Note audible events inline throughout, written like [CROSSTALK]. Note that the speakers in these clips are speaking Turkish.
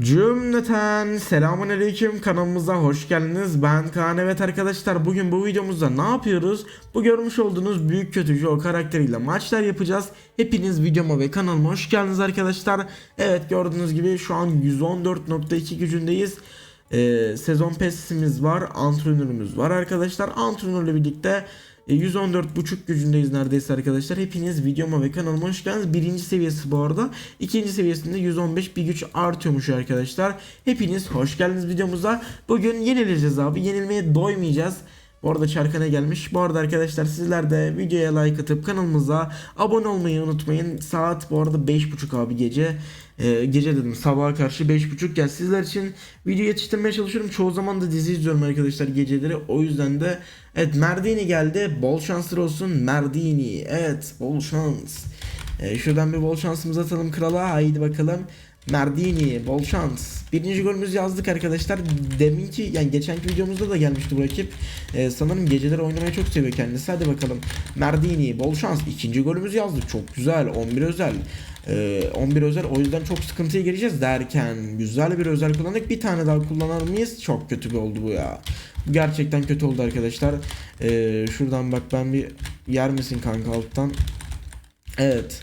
Cümleten selamun aleyküm kanalımıza hoş geldiniz. Ben Kaan evet arkadaşlar bugün bu videomuzda ne yapıyoruz? Bu görmüş olduğunuz büyük kötücü o karakteriyle maçlar yapacağız. Hepiniz videoma ve kanalıma hoş geldiniz arkadaşlar. Evet gördüğünüz gibi şu an 114.2 gücündeyiz. Ee, sezon pesimiz var, antrenörümüz var arkadaşlar. Antrenörle birlikte e, 114.5 gücündeyiz neredeyse arkadaşlar. Hepiniz videoma ve kanalıma hoş geldiniz. Birinci seviyesi bu arada. İkinci seviyesinde 115 bir güç artıyormuş arkadaşlar. Hepiniz hoş geldiniz videomuza. Bugün yenileceğiz abi. Yenilmeye doymayacağız. Bu arada Çarkan'a gelmiş. Bu arada arkadaşlar sizler de videoya like atıp kanalımıza abone olmayı unutmayın. Saat bu arada 5.30 abi gece. Ee, gece dedim sabaha karşı 5.30 gel sizler için video yetiştirmeye çalışıyorum. Çoğu zaman da dizi izliyorum arkadaşlar geceleri. O yüzden de evet Merdini geldi. Bol şanslar olsun Merdini. Evet bol şans. Ee, şuradan bir bol şansımızı atalım krala. Haydi bakalım. Merdini bol şans. Birinci golümüzü yazdık arkadaşlar. Deminki yani geçenki videomuzda da gelmişti bu rakip. Ee, sanırım geceleri oynamayı çok seviyor kendisi. Hadi bakalım. Merdini bol şans. İkinci golümüzü yazdık. Çok güzel. 11 özel. Ee, 11 özel o yüzden çok sıkıntıya gireceğiz derken güzel bir özel kullandık. Bir tane daha kullanır mıyız? Çok kötü bir oldu bu ya. Gerçekten kötü oldu arkadaşlar. Ee, şuradan bak ben bir yer misin kanka alttan? Evet.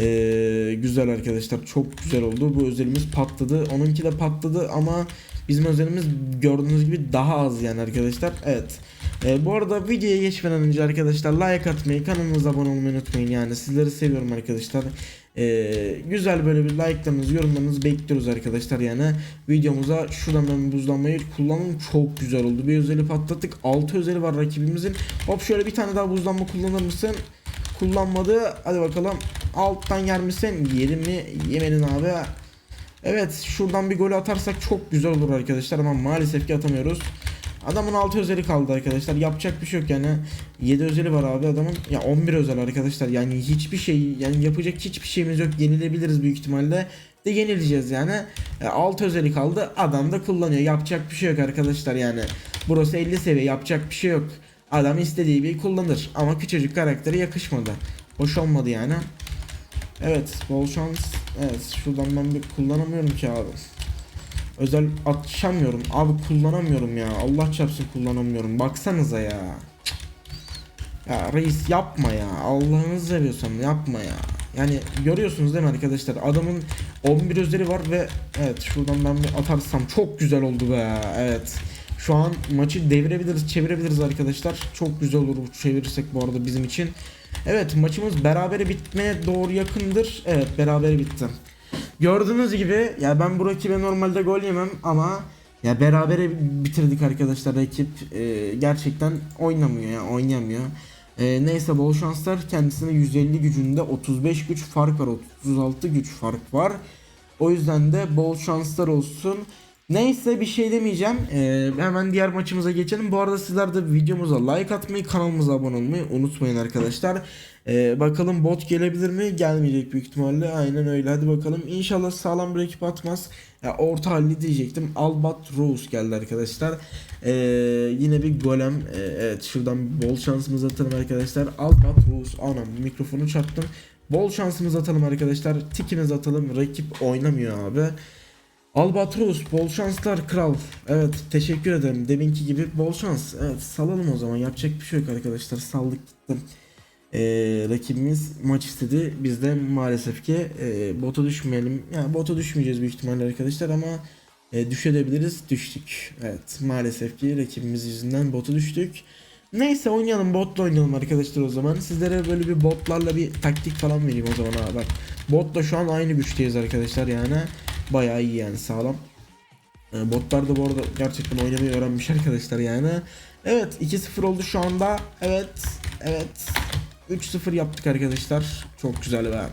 Ee, güzel arkadaşlar çok güzel oldu. Bu özelimiz patladı. Onunki de patladı ama bizim özelimiz gördüğünüz gibi daha az yani arkadaşlar. Evet. Ee, bu arada videoya geçmeden önce arkadaşlar like atmayı, kanalımıza abone olmayı unutmayın. Yani sizleri seviyorum arkadaşlar. Ee, güzel böyle bir like'larınızı, yorumlarınızı bekliyoruz arkadaşlar. Yani videomuza şuradan ben buzlanmayı kullanın çok güzel oldu. Bir özeli patlattık. 6 özeli var rakibimizin. Hop şöyle bir tane daha buzlanma kullanır mısın? Kullanmadı. Hadi bakalım. Alttan yer misin? Yedin mi? Yemedin abi. Evet şuradan bir gol atarsak çok güzel olur arkadaşlar ama maalesef ki atamıyoruz. Adamın 6 özeli kaldı arkadaşlar. Yapacak bir şey yok yani. 7 özeli var abi adamın. Ya 11 özel arkadaşlar. Yani hiçbir şey yani yapacak hiçbir şeyimiz yok. Yenilebiliriz büyük ihtimalle. De yenileceğiz yani. E, 6 özeli kaldı. Adam da kullanıyor. Yapacak bir şey yok arkadaşlar yani. Burası 50 seviye. Yapacak bir şey yok. Adam istediği bir kullanır. Ama küçücük karakteri yakışmadı. Hoş olmadı yani. Evet bol şans. Evet şuradan ben bir kullanamıyorum ki abi. Özel açamıyorum. Abi kullanamıyorum ya. Allah çarpsın kullanamıyorum. Baksanıza ya. Ya reis yapma ya. Allah'ını seviyorsam yapma ya. Yani görüyorsunuz değil mi arkadaşlar? Adamın 11 özeli var ve evet şuradan ben bir atarsam çok güzel oldu be. Evet. Şu an maçı devirebiliriz, çevirebiliriz arkadaşlar. Çok güzel olur çevirirsek bu arada bizim için. Evet maçımız berabere bitmeye doğru yakındır. Evet berabere bitti. Gördüğünüz gibi ya ben bu rakibe normalde gol yemem ama ya berabere bitirdik arkadaşlar rakip e, gerçekten oynamıyor ya oynayamıyor. E, neyse bol şanslar kendisine 150 gücünde 35 güç fark var 36 güç fark var. O yüzden de bol şanslar olsun. Neyse bir şey demeyeceğim. Ee, hemen diğer maçımıza geçelim. Bu arada sizler de videomuza like atmayı, kanalımıza abone olmayı unutmayın arkadaşlar. Ee, bakalım bot gelebilir mi? Gelmeyecek büyük ihtimalle. Aynen öyle. Hadi bakalım. İnşallah sağlam bir ekip atmaz. Ya orta halli diyecektim. Albatros geldi arkadaşlar. Ee, yine bir golem. Ee, evet şuradan bol şansımızı atalım arkadaşlar. Albatros. Anam mikrofonu çarptım. Bol şansımızı atalım arkadaşlar. Tikimizi atalım. Rakip oynamıyor abi. Albatros bol şanslar kral. Evet teşekkür ederim. Deminki gibi bol şans. Evet salalım o zaman. Yapacak bir şey yok arkadaşlar. Saldık gittim. Ee, rakibimiz maç istedi. Biz de maalesef ki e, bota düşmeyelim. Yani bota düşmeyeceğiz büyük ihtimalle arkadaşlar ama e, düşebiliriz. Düştük. Evet maalesef ki rakibimiz yüzünden bota düştük. Neyse oynayalım botla oynayalım arkadaşlar o zaman. Sizlere böyle bir botlarla bir taktik falan vereyim o zaman bak. Botla şu an aynı güçteyiz arkadaşlar yani. Bayağı iyi yani sağlam. E, botlar da bu arada gerçekten oynamayı öğrenmiş [LAUGHS] arkadaşlar yani. Evet 2-0 oldu şu anda. Evet. Evet. 3-0 yaptık arkadaşlar. Çok güzel be.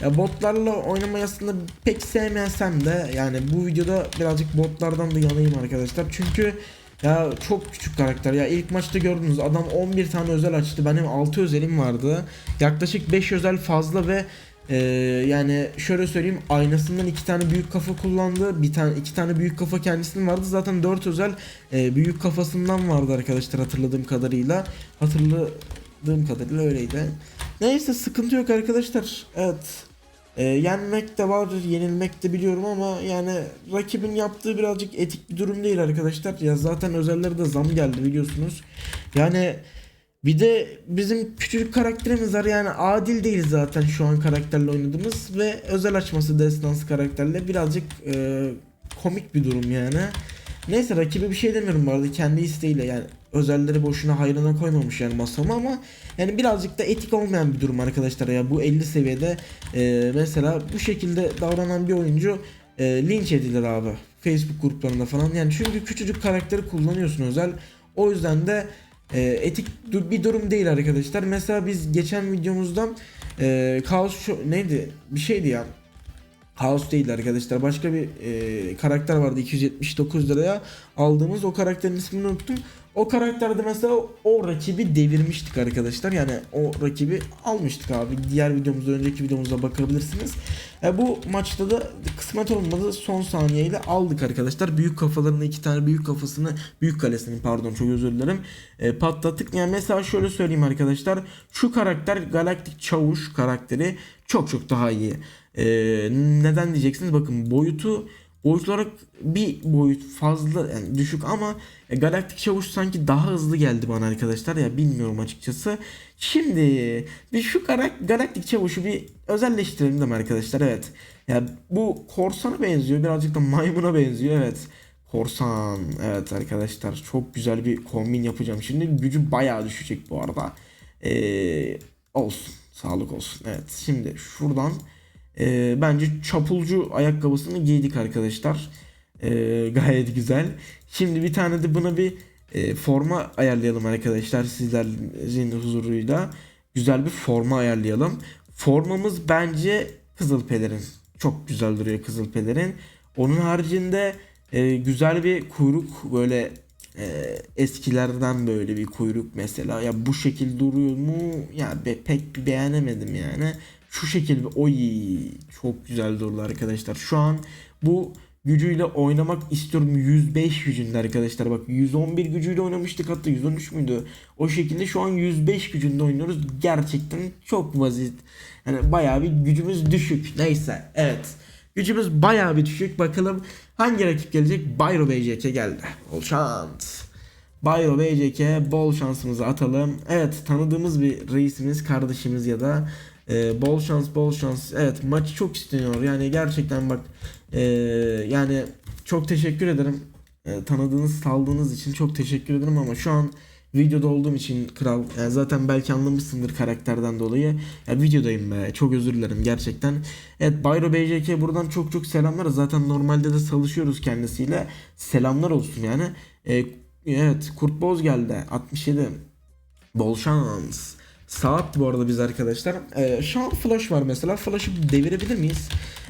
Ya botlarla oynamayı aslında pek sevmeyensem de yani bu videoda birazcık botlardan da yanayım arkadaşlar. Çünkü ya çok küçük karakter ya ilk maçta gördünüz adam 11 tane özel açtı benim 6 özelim vardı yaklaşık 5 özel fazla ve ee, yani şöyle söyleyeyim aynasından iki tane büyük kafa kullandı. Bir tane iki tane büyük kafa kendisinin vardı. Zaten dört özel e, büyük kafasından vardı arkadaşlar hatırladığım kadarıyla. Hatırladığım kadarıyla öyleydi. Neyse sıkıntı yok arkadaşlar. Evet. E, yenmek de var, yenilmek de biliyorum ama yani rakibin yaptığı birazcık etik bir durum değil arkadaşlar. Ya zaten özelleri de zam geldi biliyorsunuz. Yani bir de bizim küçücük karakterimiz var. Yani adil değil zaten şu an karakterle oynadığımız. Ve özel açması destansı karakterle birazcık e, komik bir durum yani. Neyse rakibe bir şey demiyorum bu arada. Kendi isteğiyle yani özelleri boşuna hayrına koymamış yani masama ama yani birazcık da etik olmayan bir durum arkadaşlar. Ya bu 50 seviyede e, mesela bu şekilde davranan bir oyuncu e, linç edilir abi. Facebook gruplarında falan. Yani çünkü küçücük karakteri kullanıyorsun özel. O yüzden de e, etik bir durum değil arkadaşlar. Mesela biz geçen videomuzda e, Kaos şu neydi? Bir şeydi ya. House değil arkadaşlar. Başka bir e, karakter vardı. 279 liraya aldığımız. O karakterin ismini unuttum. O karakterde mesela o rakibi devirmiştik arkadaşlar. Yani o rakibi almıştık abi. Diğer videomuzda önceki videomuzda bakabilirsiniz. E, bu maçta da kısmet olmadı. Son saniyeyle aldık arkadaşlar. Büyük kafalarını iki tane büyük kafasını büyük kalesini pardon çok özür dilerim. E, patlattık. Yani mesela şöyle söyleyeyim arkadaşlar. Şu karakter Galaktik Çavuş karakteri çok çok daha iyi. Ee, neden diyeceksiniz? Bakın boyutu boyut olarak bir boyut fazla yani düşük ama e, Galaktik Çavuş sanki daha hızlı geldi bana arkadaşlar ya bilmiyorum açıkçası. Şimdi bir şu Galaktik Çavuş'u bir özelleştirelim mi arkadaşlar? Evet. Ya bu korsana benziyor birazcık da maymuna benziyor evet. Korsan evet arkadaşlar çok güzel bir kombin yapacağım. Şimdi gücü bayağı düşecek bu arada. Ee, olsun sağlık olsun. Evet şimdi şuradan e, bence çapulcu ayakkabısını giydik arkadaşlar. E, gayet güzel. Şimdi bir tane de buna bir e, forma ayarlayalım arkadaşlar sizlerin huzuruyla. Güzel bir forma ayarlayalım. Formamız bence kızıl pelerin. Çok güzel duruyor kızıl pelerin. Onun haricinde e, güzel bir kuyruk böyle e, eskilerden böyle bir kuyruk mesela ya bu şekil duruyor mu ya be, pek bir beğenemedim yani şu şekil bir oy çok güzel durdu arkadaşlar. Şu an bu gücüyle oynamak istiyorum. 105 gücünde arkadaşlar. Bak 111 gücüyle oynamıştık hatta 113 müydü? O şekilde şu an 105 gücünde oynuyoruz. Gerçekten çok basit yani bayağı bir gücümüz düşük. Neyse evet. Gücümüz bayağı bir düşük. Bakalım hangi rakip gelecek? Bayro BJK geldi. Bol şans. Bayro BJK bol şansımızı atalım. Evet tanıdığımız bir reisimiz kardeşimiz ya da e, bol şans bol şans. Evet maçı çok isteniyor. Yani gerçekten bak e, yani çok teşekkür ederim. E, tanıdığınız saldığınız için çok teşekkür ederim ama şu an videoda olduğum için kral yani zaten belki anlamışsındır karakterden dolayı. Ya videodayım be çok özür dilerim gerçekten. Evet Bayro BJK buradan çok çok selamlar. Zaten normalde de çalışıyoruz kendisiyle. Selamlar olsun yani. E, evet Kurt Boz geldi 67 bol şans Saat bu arada biz arkadaşlar. Ee, şu an flash var mesela. Flash'ı devirebilir miyiz?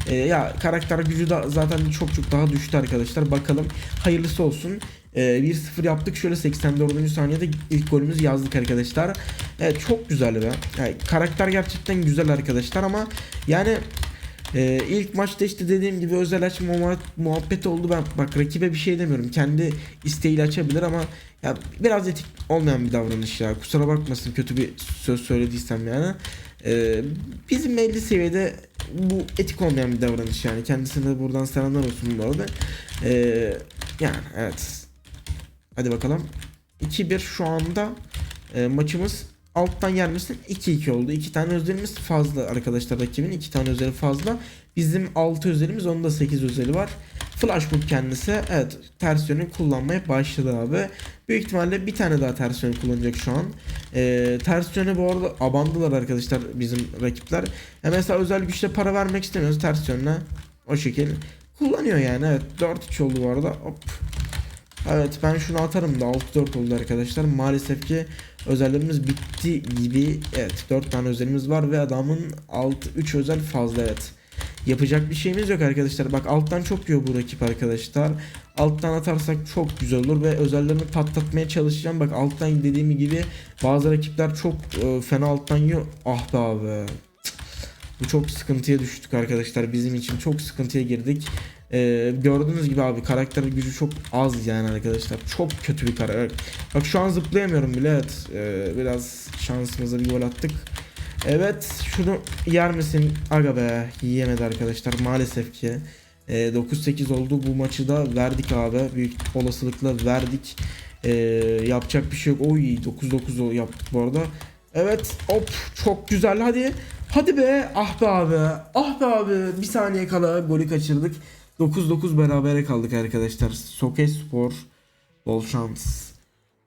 Ee, ya karakter gücü da zaten çok çok daha düştü arkadaşlar. Bakalım. Hayırlısı olsun. Ee, 1-0 yaptık. Şöyle 84. saniyede ilk golümüzü yazdık arkadaşlar. Evet çok güzel be. Yani karakter gerçekten güzel arkadaşlar ama yani ee, ilk maçta işte dediğim gibi özel açma muha- muhabbeti oldu. Ben bak rakibe bir şey demiyorum. Kendi isteğiyle açabilir ama ya biraz etik olmayan bir davranış ya. Kusura bakmasın kötü bir söz söylediysem yani. Ee, bizim 50 seviyede bu etik olmayan bir davranış yani. Kendisine de buradan selamlar olsun bu arada. Ee, yani evet. Hadi bakalım. 2-1 şu anda e, maçımız alttan gelmesin 2-2 oldu. 2 tane özelimiz fazla arkadaşlar rakibin. 2 tane özeli fazla. Bizim 6 özelimiz onda 8 özeli var. Flashbook kendisi evet ters yönü kullanmaya başladı abi. Büyük ihtimalle bir tane daha ters yönü kullanacak şu an. Ee, ters yöne bu arada abandılar arkadaşlar bizim rakipler. Ya mesela özel güçle para vermek istemiyoruz ters yönle. O şekil kullanıyor yani evet 4-3 oldu bu arada. Hop. Evet ben şunu atarım da 6-4 oldu arkadaşlar. Maalesef ki özellerimiz bitti gibi. Evet 4 tane özelimiz var ve adamın 6 3 özel fazla evet. Yapacak bir şeyimiz yok arkadaşlar. Bak alttan çok yiyor bu rakip arkadaşlar. Alttan atarsak çok güzel olur ve özellerini patlatmaya çalışacağım. Bak alttan dediğim gibi bazı rakipler çok e, fena alttan yiyor. Ah be abi. Bu çok sıkıntıya düştük arkadaşlar. Bizim için çok sıkıntıya girdik. Ee, gördüğünüz gibi abi karakter gücü çok az yani arkadaşlar. Çok kötü bir karakter. Bak şu an zıplayamıyorum bile evet. Ee, biraz şansımıza bir gol attık. Evet şunu yer misin? Aga be yiyemedi arkadaşlar maalesef ki. Ee, 9-8 oldu bu maçı da verdik abi. Büyük olasılıkla verdik. Ee, yapacak bir şey yok. Oy 9-9 yaptık bu arada. Evet hop çok güzel hadi. Hadi be ah be abi. Ah be abi. Bir saniye kala golü kaçırdık. 9-9 berabere kaldık arkadaşlar. Soke Spor. Bol şans.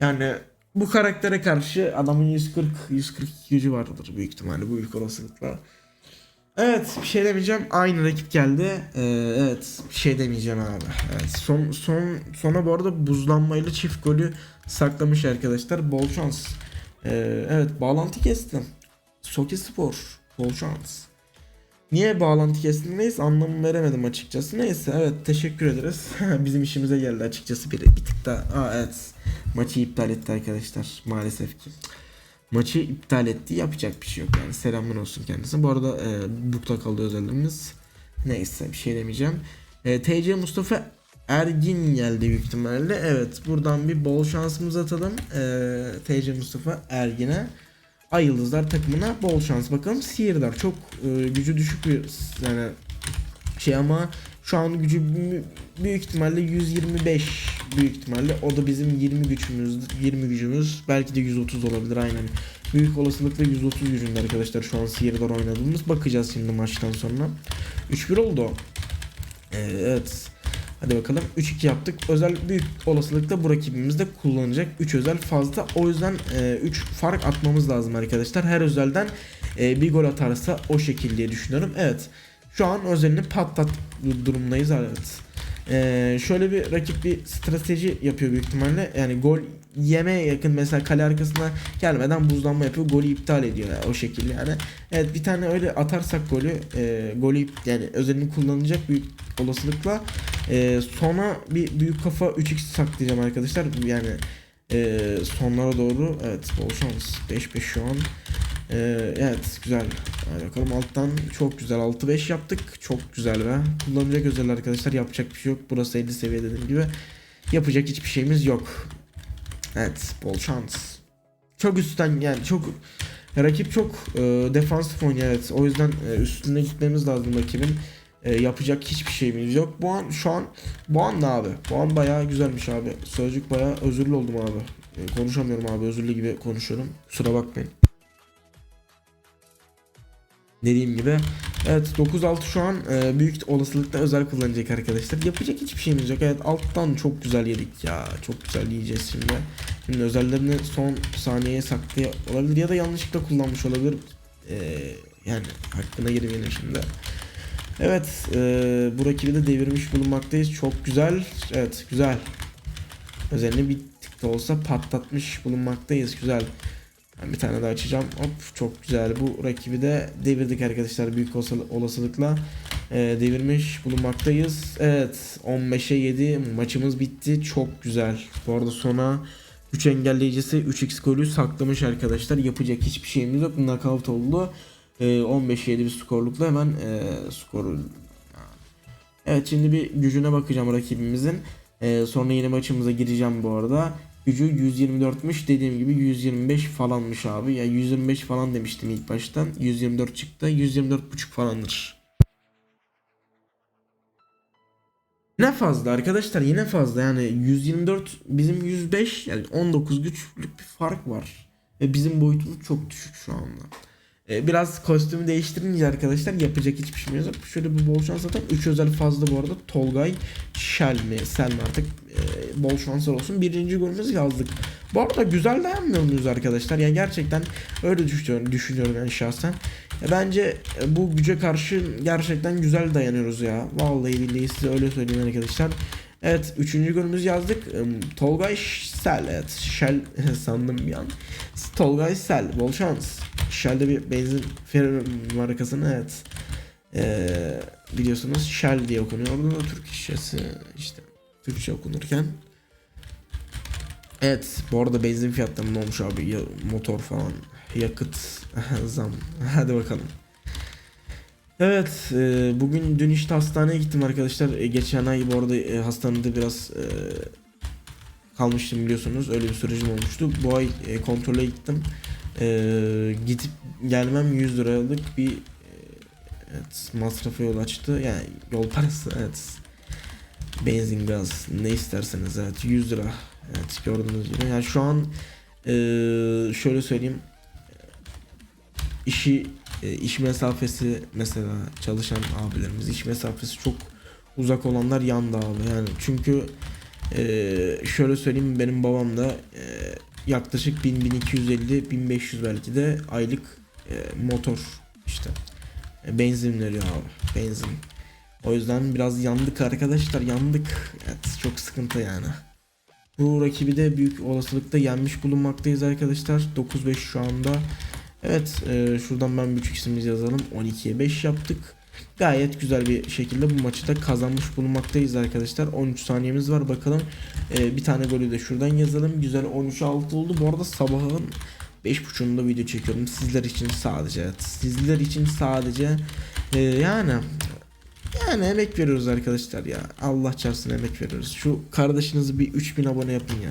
Yani bu karaktere karşı adamın 140 140 gücü vardır büyük ihtimalle bu ilk olasılıkla. Evet bir şey demeyeceğim. Aynı rakip geldi. Ee, evet bir şey demeyeceğim abi. Evet, son son sona bu arada buzlanmayla çift golü saklamış arkadaşlar. Bol şans. Ee, evet bağlantı kestim. Soke Spor. Bol şans. Niye bağlantı kestindeyiz anlamı veremedim açıkçası. Neyse evet teşekkür ederiz. [LAUGHS] Bizim işimize geldi açıkçası bir, bir tık da. Aa evet maçı iptal etti arkadaşlar maalesef ki. Maçı iptal etti yapacak bir şey yok yani selamlar olsun kendisine. Bu arada e, bukta kaldı özelliğimiz. Neyse bir şey demeyeceğim. E, TC Mustafa Ergin geldi büyük ihtimalle. Evet buradan bir bol şansımızı atalım. E, TC Mustafa Ergin'e. Ay Yıldızlar takımına bol şans bakalım. Sihirdar çok e, gücü düşük bir yani şey ama şu an gücü bü- büyük ihtimalle 125 büyük ihtimalle o da bizim 20 gücümüz 20 gücümüz belki de 130 olabilir aynen. Büyük olasılıkla 130 gücünde arkadaşlar şu an Sihirdar oynadığımız bakacağız şimdi maçtan sonra. 3-1 oldu. Ee, evet. Hadi bakalım 3-2 yaptık. Özel büyük olasılıkla bu rakibimiz de kullanacak. 3 özel fazla. O yüzden 3 fark atmamız lazım arkadaşlar. Her özelden e, bir gol atarsa o şekil diye düşünüyorum. Evet. Şu an özelini patlat durumdayız evet. Ee, şöyle bir rakip bir strateji yapıyor büyük ihtimalle. Yani gol yeme yakın mesela kale arkasına gelmeden buzlanma yapıyor. Golü iptal ediyor yani o şekilde yani. Evet bir tane öyle atarsak golü e, golü yani özelini kullanacak büyük olasılıkla e, sona bir büyük kafa 3x saklayacağım arkadaşlar. Yani e, sonlara doğru evet bol şans 5-5 şu an. E, evet güzel. Hadi bakalım alttan çok güzel 6-5 yaptık. Çok güzel be. Kullanacak özel arkadaşlar yapacak bir şey yok. Burası 50 seviye dediğim gibi. Yapacak hiçbir şeyimiz yok. Evet bol şans. Çok üstten yani çok rakip çok e, defansif oynuyor evet. O yüzden e, üstüne gitmemiz lazım rakibin. E, yapacak hiçbir şeyimiz yok. Bu an şu an bu an ne abi? Bu an bayağı güzelmiş abi. Sözcük bayağı özürlü oldum abi. E, konuşamıyorum abi özürlü gibi konuşuyorum. Kusura bakmayın. Dediğim gibi evet 9-6 şu an e, büyük olasılıkla özel kullanacak arkadaşlar. Yapacak hiçbir şeyimiz yok. Evet alttan çok güzel yedik ya. Çok güzel yiyeceğiz şimdi. Şimdi özellerini son saniyeye saklıyor olabilir ya da yanlışlıkla kullanmış olabilir. E, yani hakkına girmeyelim şimdi. Evet e, bu rakibi de devirmiş bulunmaktayız. Çok güzel. Evet güzel. Özelliğini bir tık da olsa patlatmış bulunmaktayız. Güzel. Ben bir tane daha açacağım. Hop çok güzel. Bu rakibi de devirdik arkadaşlar büyük olasılıkla. Ee, devirmiş bulunmaktayız. Evet 15'e 7 maçımız bitti. Çok güzel. Bu arada sona 3 engelleyicisi 3x golü saklamış arkadaşlar. Yapacak hiçbir şeyimiz yok. Knockout oldu. Ee, 15'e 7 bir skorlukla hemen e, skoru Evet şimdi bir gücüne bakacağım rakibimizin. Ee, sonra yeni maçımıza gireceğim bu arada. Gücü 124'müş dediğim gibi 125 falanmış abi. Ya 125 falan demiştim ilk baştan. 124 çıktı. 124 buçuk falandır. Ne fazla arkadaşlar yine fazla yani 124 bizim 105 yani 19 güçlük bir fark var. Ve bizim boyutumuz çok düşük şu anda. Ee, biraz kostümü değiştirince arkadaşlar yapacak hiçbir şeyimiz yok. Şöyle bir bol şans atalım. 3 özel fazla bu arada. Tolgay, Shell mi, Sel mi artık e, bol şanslar olsun. Birinci golümüzü yazdık. Bu arada güzel dayanmıyor muyuz arkadaşlar? Yani gerçekten öyle düşünüyorum, düşünüyorum yani şahsen. Ya bence e, bu güce karşı gerçekten güzel dayanıyoruz ya. Vallahi billahi size öyle söyleyeyim arkadaşlar. Evet üçüncü golümüzü yazdık. Im, Tolgay Sel evet. Shell [LAUGHS] sandım bir an. Tolgay Sel bol şans. Shell'de bir benzin markasını evet. Ee, biliyorsunuz Shell diye okunuyor. Orada da Türk işçisi işte Türkçe okunurken. Evet bu arada benzin fiyatları ne olmuş abi ya, motor falan yakıt [LAUGHS] zam hadi bakalım. Evet e, bugün dün işte hastaneye gittim arkadaşlar E, geçen ay bu arada e, hastanede biraz e, kalmıştım biliyorsunuz. Öyle bir sürecim olmuştu. Bu ay e, kontrole gittim. E, gidip gelmem 100 liralık bir e, evet, masrafa yol açtı. Yani yol parası evet. Benzin, gaz ne isterseniz evet 100 lira. Evet gördüğünüz gibi. Yani şu an e, şöyle söyleyeyim. işi e, iş mesafesi mesela çalışan abilerimiz iş mesafesi çok uzak olanlar yandı abi yani çünkü e, şöyle söyleyeyim benim babam da e, yaklaşık 1000 1250 1500 belki de aylık e, motor işte. E, benzin veriyor abi benzin. O yüzden biraz yandık arkadaşlar yandık. Evet çok sıkıntı yani. Bu rakibi de büyük olasılıkla yenmiş bulunmaktayız arkadaşlar. 9-5 şu anda. Evet e, şuradan ben büyük ismimizi yazalım. 12'ye 5 yaptık Gayet güzel bir şekilde bu maçı da kazanmış bulunmaktayız arkadaşlar. 13 saniyemiz var bakalım. E, Bir tane golü de şuradan yazalım. Güzel 13'e 6 oldu. Bu arada sabahın 5.30'unda video çekiyorum. Sizler için sadece. Sizler için sadece. E, yani yani emek veriyoruz arkadaşlar ya. Allah çarpsın emek veriyoruz. Şu kardeşinizi bir 3000 abone yapın ya.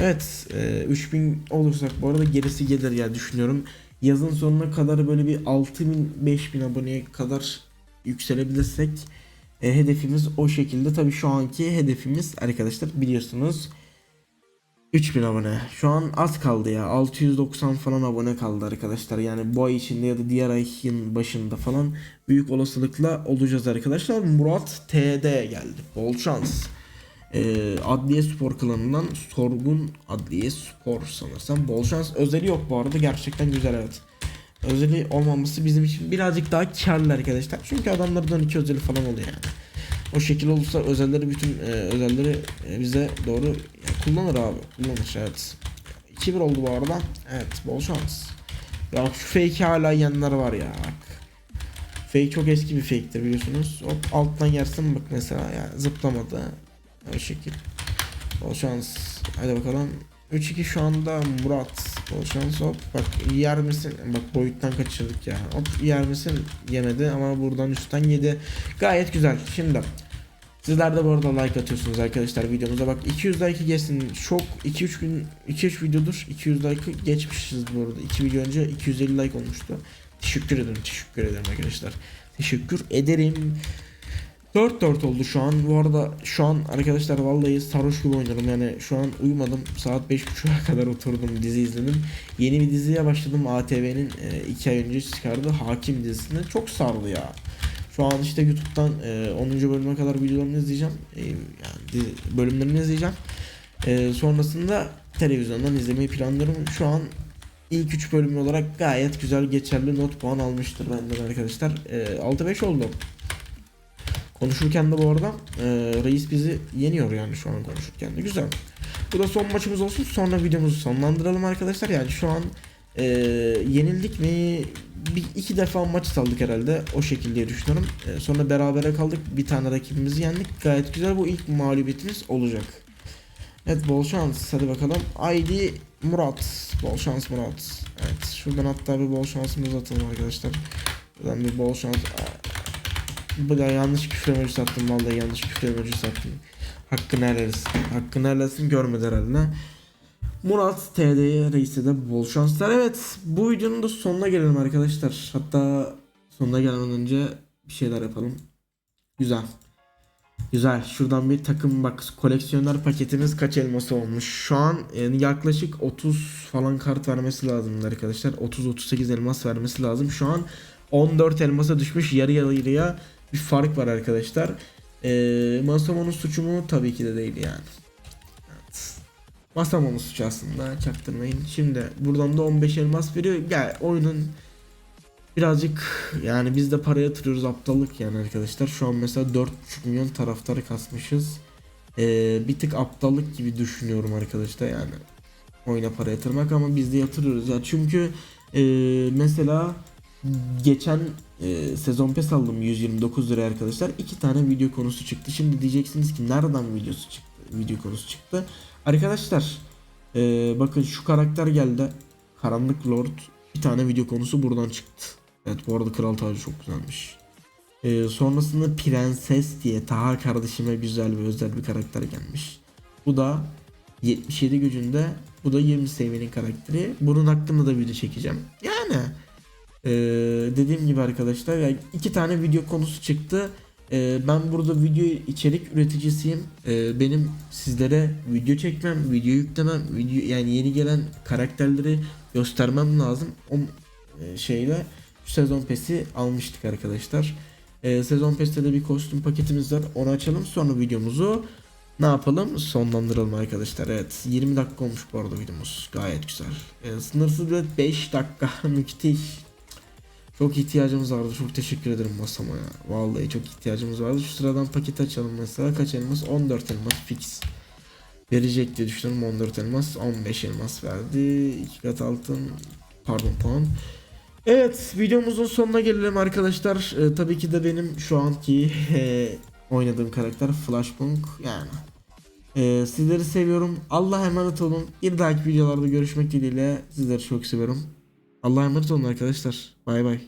Evet e, 3000 olursak bu arada gerisi gelir ya düşünüyorum. Yazın sonuna kadar böyle bir 6000 5000 aboneye kadar yükselebilirsek e, hedefimiz o şekilde. Tabi şu anki hedefimiz arkadaşlar biliyorsunuz 3000 abone. Şu an az kaldı ya. 690 falan abone kaldı arkadaşlar. Yani bu ay içinde ya da diğer ayın başında falan büyük olasılıkla olacağız arkadaşlar. Murat TD geldi. Bol şans. Ee, Adliye Spor klanından Sorgun Adliye Spor sanırsam. Bol şans. Özeli yok bu arada. Gerçekten güzel evet. Özeli olmaması bizim için birazcık daha karlı arkadaşlar. Çünkü adamlardan iki özeli falan oluyor yani. O şekil olursa özelleri bütün e, özelleri e, bize doğru yani kullanır abi. Kullanır evet. 2-1 oldu bu arada. Evet bol şans. Ya şu fake hala yiyenler var ya. Fake çok eski bir fake'tir biliyorsunuz. Hop alttan yersin bak mesela ya zıplamadı. O şekil. Bol şans. Hadi bakalım. 3-2 şu anda Murat. Bol şans hop. Bak yer misin? Bak boyuttan kaçırdık ya. Hop yer misin? Yemedi ama buradan üstten yedi. Gayet güzel. Şimdi Sizler de bu arada like atıyorsunuz arkadaşlar videomuza. Bak 200 like geçsin. Çok 2-3 gün 2-3 videodur 200 like geçmişiz bu arada. 2 video önce 250 like olmuştu. Teşekkür ederim. Teşekkür ederim arkadaşlar. Teşekkür ederim. 4-4 oldu şu an. Bu arada şu an arkadaşlar vallahi sarhoş gibi oynuyorum. Yani şu an uyumadım. Saat 5.30'a [LAUGHS] kadar oturdum dizi izledim. Yeni bir diziye başladım. ATV'nin 2 ay önce çıkardığı Hakim dizisine. Çok sardı ya. Şu an işte YouTube'dan e, 10. bölüme kadar videolarını izleyeceğim. E, yani bölümlerini izleyeceğim. E, sonrasında televizyondan izlemeyi planlıyorum. Şu an ilk 3 bölüm olarak gayet güzel geçerli not puan almıştır benden arkadaşlar. E, 6-5 oldu. Konuşurken de bu arada e, reis bizi yeniyor yani şu an konuşurken de güzel. Bu da son maçımız olsun sonra videomuzu sonlandıralım arkadaşlar. Yani şu an e, yenildik mi bir iki defa maç saldık herhalde o şekilde düşünüyorum. E, sonra berabere kaldık bir tane rakibimizi yendik gayet güzel bu ilk mağlubiyetimiz olacak. Evet bol şans hadi bakalım. ID Murat. Bol şans Murat. Evet şuradan hatta bir bol şansımızı atalım arkadaşlar. Buradan bir bol şans. Bu da yanlış küfür emojisi attım vallahi yanlış küfür emojisi attım. Hakkını helalisin. Hakkını helalisin görmedi herhalde. Murat TD'ye reise de bol şanslar. Evet bu videonun da sonuna gelelim arkadaşlar. Hatta sonuna gelmeden önce bir şeyler yapalım. Güzel. Güzel. Şuradan bir takım bak koleksiyoner paketimiz kaç elması olmuş. Şu an yani yaklaşık 30 falan kart vermesi lazım arkadaşlar. 30-38 elmas vermesi lazım. Şu an 14 elmasa düşmüş yarı yarıya bir fark var arkadaşlar. Ee, Masamo'nun suçu mu? Tabii ki de değil yani. Evet. Masamo'nun suçu aslında çaktırmayın. Şimdi buradan da 15 elmas veriyor. Gel oyunun birazcık yani biz de para yatırıyoruz aptallık yani arkadaşlar. Şu an mesela 4.5 milyon taraftarı kasmışız. Ee, bir tık aptallık gibi düşünüyorum arkadaşlar yani. Oyuna para yatırmak ama biz de yatırıyoruz ya. Çünkü e, mesela geçen e, sezon pes aldım 129 liraya arkadaşlar. iki tane video konusu çıktı. Şimdi diyeceksiniz ki nereden videosu çıktı? Video konusu çıktı. Arkadaşlar e, bakın şu karakter geldi. Karanlık Lord. Bir tane video konusu buradan çıktı. Evet bu arada kral tacı çok güzelmiş. E, sonrasında Prenses diye Taha kardeşime güzel ve özel bir karakter gelmiş. Bu da 77 gücünde. Bu da 20 seviyenin karakteri. Bunun hakkında da video çekeceğim. Yani ee, dediğim gibi arkadaşlar yani iki tane video konusu çıktı. Ee, ben burada video içerik üreticisiyim. Ee, benim sizlere video çekmem, video yüklemem, video yani yeni gelen karakterleri göstermem lazım. O e, şeyle şu sezon pesi almıştık arkadaşlar. Ee, sezon pes'te de bir kostüm paketimiz var. Onu açalım sonra videomuzu ne yapalım? Sonlandıralım arkadaşlar. Evet 20 dakika olmuş bu arada videomuz. Gayet güzel. Ee, sınırsız bir 5 dakika [LAUGHS] müthiş. Çok ihtiyacımız vardı. Çok teşekkür ederim masama ya. Vallahi çok ihtiyacımız vardı. Şu sıradan paket açalım mesela. Kaç elmas? 14 elmas fix. Verecek diye düşünüyorum. 14 elmas. 15 elmas verdi. 2 kat altın. Pardon puan. Evet videomuzun sonuna gelelim arkadaşlar. Ee, tabii ki de benim şu anki oynadığım karakter Flashpunk yani. Ee, sizleri seviyorum. Allah'a emanet olun. Bir dahaki videolarda görüşmek dileğiyle. Sizleri çok seviyorum. Allah'a emanet olun arkadaşlar. Bay bay.